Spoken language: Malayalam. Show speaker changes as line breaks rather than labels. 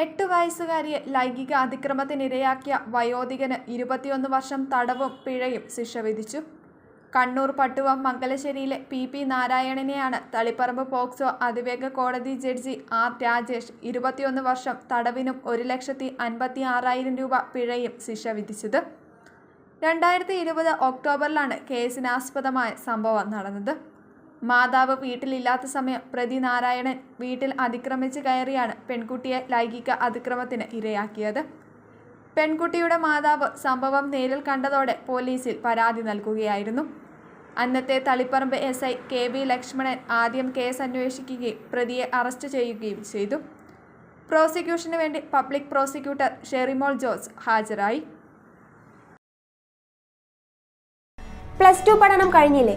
എട്ട് വയസ്സുകാരിയെ ലൈംഗിക അതിക്രമത്തിനിരയാക്കിയ വയോധികന് ഇരുപത്തിയൊന്ന് വർഷം തടവും പിഴയും ശിക്ഷ വിധിച്ചു. കണ്ണൂർ പട്ടുവം മംഗലശ്ശേരിയിലെ പി പി നാരായണനെയാണ് തളിപ്പറമ്പ് പോക്സോ അതിവേഗ കോടതി ജഡ്ജി ആർ രാജേഷ് ഇരുപത്തിയൊന്ന് വർഷം തടവിനും ഒരു ലക്ഷത്തി അൻപത്തി ആറായിരം രൂപ പിഴയും ശിക്ഷ വിധിച്ചത്. രണ്ടായിരത്തി ഇരുപത് ഒക്ടോബറിലാണ് കേസിനാസ്പദമായ സംഭവം നടന്നത്. മാതാവ് വീട്ടിലില്ലാത്ത സമയം പ്രതി നാരായണൻ വീട്ടിൽ അതിക്രമിച്ച് കയറിയാണ് പെൺകുട്ടിയെ ലൈംഗിക അതിക്രമത്തിന് ഇരയാക്കിയത്. പെൺകുട്ടിയുടെ മാതാവ് സംഭവം നേരിൽ കണ്ടതോടെ പോലീസിൽ പരാതി നൽകുകയായിരുന്നു. അന്നത്തെ Taliparamba S I K V Lakshmanan ആദ്യം കേസ് അന്വേഷിക്കുകയും പ്രതിയെ അറസ്റ്റ് ചെയ്യുകയും ചെയ്തു. പ്രോസിക്യൂഷന് വേണ്ടി പബ്ലിക് പ്രോസിക്യൂട്ടർ ഷെറിമോൾ ജോസ് ഹാജരായി.
പ്ലസ് ടു പഠനം കഴിഞ്ഞില്ലേ?